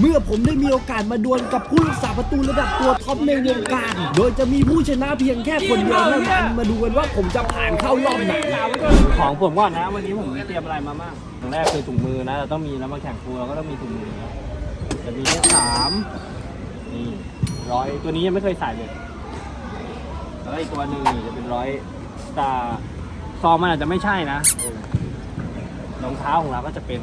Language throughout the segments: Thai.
เมื่อผมได้มีโอกาสมาดวลกับผู้รักษาประตูระดับตัวท็อปในวงการ โดยจะมีผู้ชนะเพียงแค่คนเดียวเท่านั้น มาดูกันว่าผมจะผ่านเข้ารอบไหน ของผมก่อนนะ วันนี้ผมเตรียมอะไรมาบ้างอย่างแรกคือถุงมือนะเราต้องมีแล้วมาแข่งครูเราก็ต้องมีถุงมือนะจะมีแค่สามนี่ร้อยตัวนี้ยังไม่เคยใส่เลยแล้วก็อีกตัวหนึ่งนี่จะเป็นร้อยแต่ซองมันอาจจะไม่ใช่นะเออรองเท้าของเราก็จะเป็น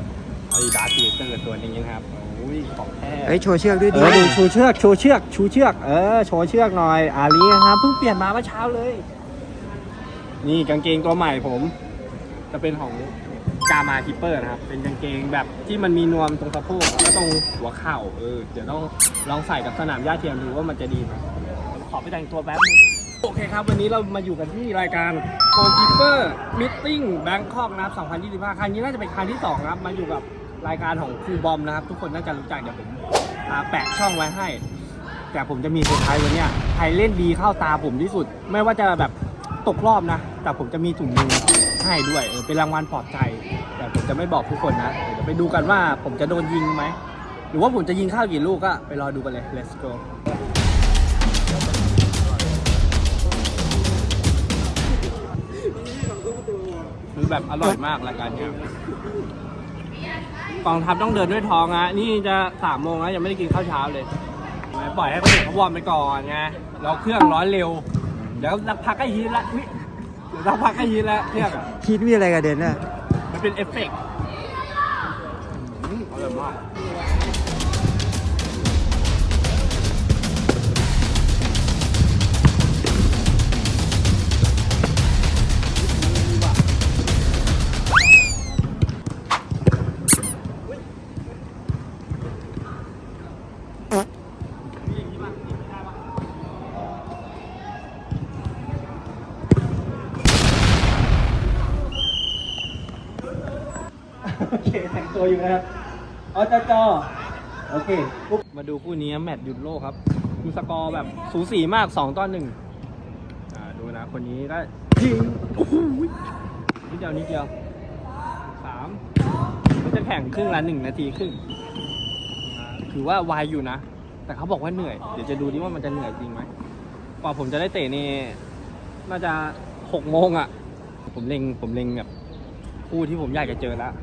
อาดิดาสเเตอร์ตัวนี้นะครับโอ้ยของแท้เฮ้ยโชว์เชือกด้วยเอดิอดูชูเชือกชูเชือกชูเชือกเออโชว์เชือกหน่อยอาลีนะครับเพิ่งเปลี่ยนมาเมื่อเช้าเลย นี่กางเกงตัวใหม่ผม จะเป็นของกามาคิปเปอร์นะครับ เป็นกางเกงแบบที่มันมีนวมตรงสะโพกแล้วก็ตรงหัวเข่าเออเดี๋ยวต้องลองใส่กับสนามหญ้าเทียมดูว่ามันจะดีไหมผมขอไปแต่งตัวแป๊บนึงโอเคครับ วันนี้เรามาอยู่กันที่รายการโ a คิปเปอร์มิทติ้งแบงคอกนะครับ2025 ครั้งนี้น่าจะเป็นครั้งที่สองนะครับมาอยู่กับ รายการของครูบอมนะครับ ทุกคนน่าจะรู้จักเดี๋ยวผมอ่าแปะช่องไว้ให้ แต่ผมจะมีเซอร์ไพรส์วันเนี้ยใครเล่นดีเข้าตาผมที่สุด ไม่ว่าจะแบบตกรอบนะ แต่ผมจะมีถุงมือให้ด้วยเออเป็นรางวัลปลอบใจ แต่ผมจะไม่บอกทุกคนนะเดี๋ยวไปดูกันว่าผมจะโดนยิงไหม หรือว่าผมจะยิงเข้ากี่ลูกก็ไปรอดูกันเลย let's go คือแบบอร่อยมากรายการเนี้ย กองทัพต้องเดินด้วยท้องอะนี่จะสามโมงแล้วยังไม่ได้กินข้าวเช้าเลยปล่อยให้คนอื่นเขาวอร์มไปก่อนไงเราเครื่องร้อนเร็ว เดี๋ยวสักพักก็ฮีทละวิเดี๋ยวสักพักก็ฮีทละเครื่องอะคิดมีอะไรกับเด่นอะมันเป็นเอฟเฟกต์อืมอร่อยมาก ตัวอยู่นะครับเอาจอจอโอเคปุ๊บมาดูคู่นี้แมตช์หยุดโลกครับดูสกอร์แบบสูสีมาก 2ต่อหนึ่งอ่าดูนะคนนี้ได้ยิงโอ้โหนิดเดียวนิดเดียวสามมันจะแข่งครึ่งละหนึ่งนาทีครึ่งอ่าถือว่าไวอยู่นะ แต่เขาบอกว่าเหนื่อย เดี๋ยวจะดูดิว่ามันจะเหนื่อยจริงไหมกว่าผมจะได้เตะนี่น่าจะหกโมงอะ ผมเล็งผมเล็งแบบคู่ที่ผมอยากจะเจอแล้ว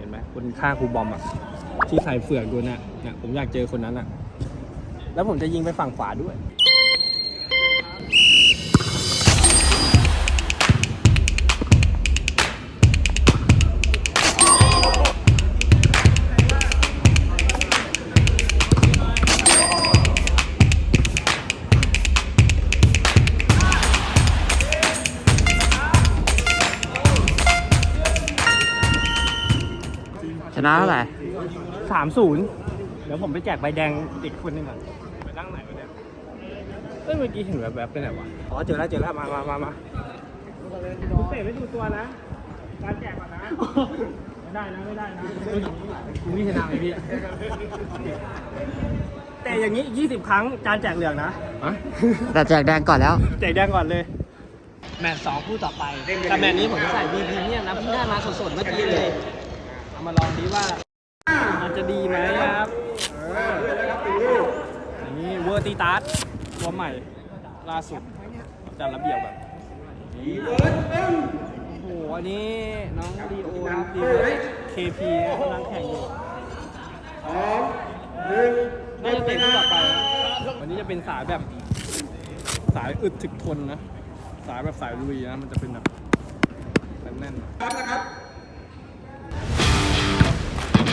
เห็นไหมคนฆ่าครูบอมอะที่ใส่เฟือกดูน่ะเนี่ยผมอยากเจอคนนั้นอะ แล้วผมจะยิงไปฝั่งขวาด้วย นะเท่าไหร่สามศูนย์เดี๋ยวผมไปแจกใบแดงเด็กคนหนึงก่อนไปนั่งไหนวะเนี่ยเอ้ยเมื่อกี้เห็นแบบแบบๆไปไหนวะอ๋อเจอแล้วเจอแล้วมามามามาคุณเตะไม่ดูตัวนะ การแจกก่อนนะ ไม่ได้นะไม่ได้นะคุณพี่ชนะไหมพี่แต่อย่างนี้ 20 ครั้งจานแจกเหลืองนะแต่แจกแดงก่อนแล้ว แจกแดงก่อนเลย แมตช์สองคู่ต่อไป แต่แมตช์นี้ผมจะใส่บีพรีเมียมนะเพิ่งได้มาสดๆเมื่อกี้เลย เอามาลองดีว่ามันจะดีไหมครับเออนี่เวอร์ติตัสตัวใหม่ล่าสุดจัดระเบียบแบบโอ้โหอันนี้น้องดีโอครับดีโอเคพีกำลังแข่งอยู่น่าจะเตะคู่ต่อไปนะวันนี้จะเป็นสายแบบสายอึดถึกทนนะ สายแบบสายลุยนะ มันจะเป็นแบบแน่นๆ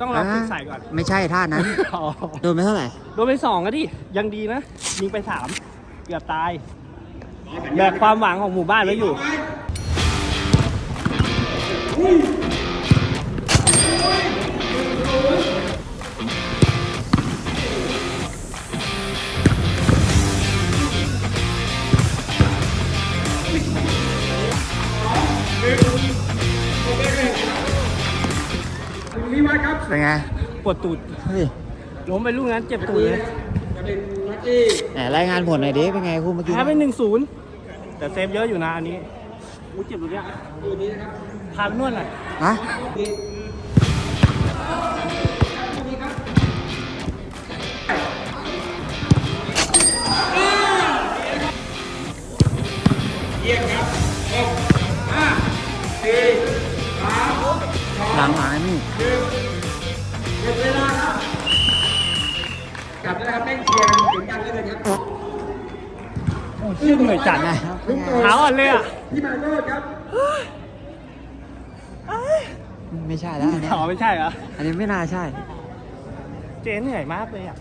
ต้องลองฝึกใส่ก่อน ไม่ใช่ท่านั้น อ๋อโดนไปเท่าไหร่ โดนไปสองก็ดิ ยังดีนะ ยิงไปสามเกือบตาย แบกความหวังของหมู่บ้านไว้อยู่ เป็นไง ปวดตูดเฮ้ยล้มไปลูกนั้นเจ็บตูดเลยไหนรายงานผลหน่อยดิเป็นไงคู่เมื่อกี้แพ้ไปหนึ่งศูนย์แต่เซฟเยอะอยู่นะอันนี้อู้เจ็บตรงเนี้ยพาไปนวดหน่อยฮะหลังหลังนี่ ชื่อเหนื่อยจัดนะเท้าอ่อนเลยอะไม่ใช่แล้วอันเนี้ยอ๋อไม่ใช่เหรอ อันนี้ไม่น่าใช่ เจเหนื่อยมากเลยอะ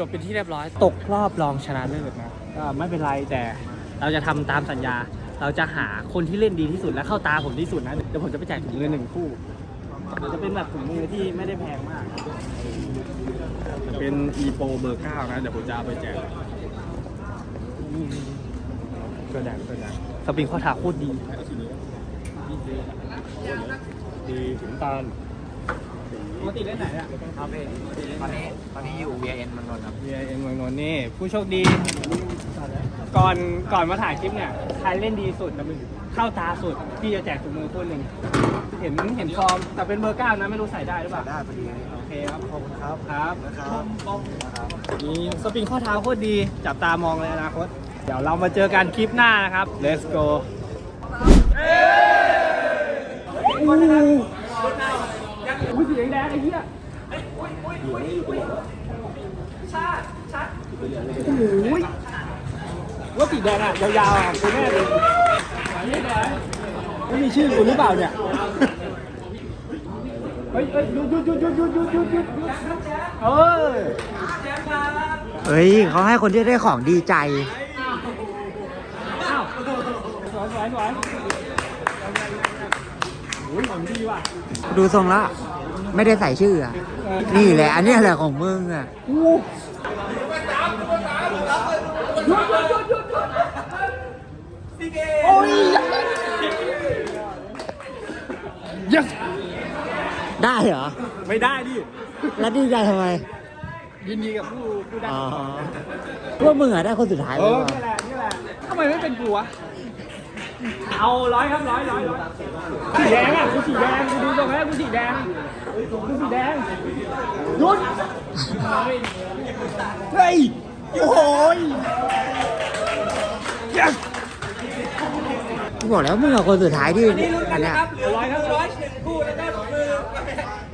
จบเป็นที่เรียบร้อย ตกรอบรองชนะเลิศนะก็ไม่เป็นไรแต่เราจะทำตามสัญญา เราจะหาคนที่เล่นดีที่สุดและเข้าตาผมที่สุดนะเดี๋ยวผมจะไปจ่ายถุงมือหนึ่งคู่เดี๋ยวจะเป็นแบบถุงมือที่ไม่ได้แพงมาก จะเป็น e p o เบอร์9นะ เดี๋ยวผมจะเอาไปแจกเกระแดงเกระแดงสปริงข้อเท้าโคตรดี ดีถึงตาล ปกติเล่นไหนเนี่ยครับเองตอนนี้ตอนนี้อยู่ VN มันนนท์ครับเบียร์เอ็นมืองนนท์นี่ ผู้โชคดี ก่อนก่อนมาถ่ายคลิปเนี่ยใครเล่นดีสุดแล้วมันเข้าตาสุดพี่จะแจกถุงมือคู่หนึ่งเห็นเห็นฟอร์มแต่เป็นเบอร์เก้านะไม่รู้ใส่ได้หรือเปล่าได้พอดีโอเคครับขอบคุณครับครับนะครับมีสปริงข้อเท้าโคตรดีจับตามองเลยอนาคตเดี๋ยวเรามาเจอกันคลิปหน้านะครับ let's go อู้ียงแดงไอ้เหี้ยโอ้ยโหว่าสีแดงอะยาวๆอะคุณแม่เลยไม่มีชื่อคุณหรือเปล่าเนี่ยเฮ้ยเฮ้ยหยุดหยุดหยุดหยุดหยุดหยุดหยุดหยุดเออเฮ้ยเขาให้คนที่ได้ของดีใจอ้าวสวยสวยสวยโอ้ยของดีว่ะดูทรงละ ไม่ได้ใส่ชื่ออะ นี่แหละ อันนี้แหละของมึงอะอู้โอ้ย yes ได้เหรอ ไม่ได้ดิ แล้วดีใจทำไม ยินดีกับผู้ผู้ได้อ๋อพวกมึงอะได้คนสุดท้ายเลยว่ะนี่แหละนี่แหละทำไมไม่เป็นกูวะ เอาร้อยครับร้อยร้อยร้อยสีแดงอะกูสีแดงกูดูตรงนี้กูสีแดงกูสีแดงหยุดเฮ้ยโอ้โหย yes กูบอกแล้วมึงอะคนสุดท้ายที่อันเนี้ยร้อยครับร้อยหนึ่งคู่แล้วก็มือ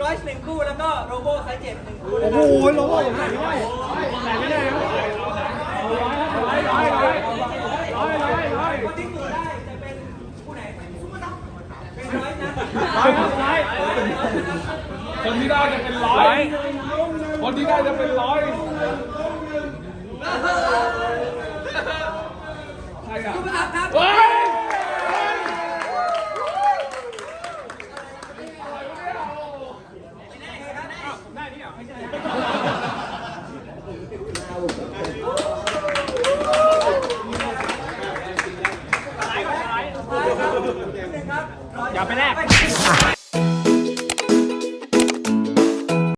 ร้อยหนึ่งคู่แล้วก็โรโบไซส์เจ็ดหนึ่งคู่โอ้โหโลโก้ผมใส่ไม่ได้ใส่ไม่ได้ครับร้อยครับร้อยร้อยร้อยร้อยร้อยร้อย คนที่สูได้จะเป็นคู่ไหนเป็นร้อยนะ ร้อยครับร้อยคนที่ได้จะเป็นร้อย คนที่ได้จะเป็นร้อยใครอะครับ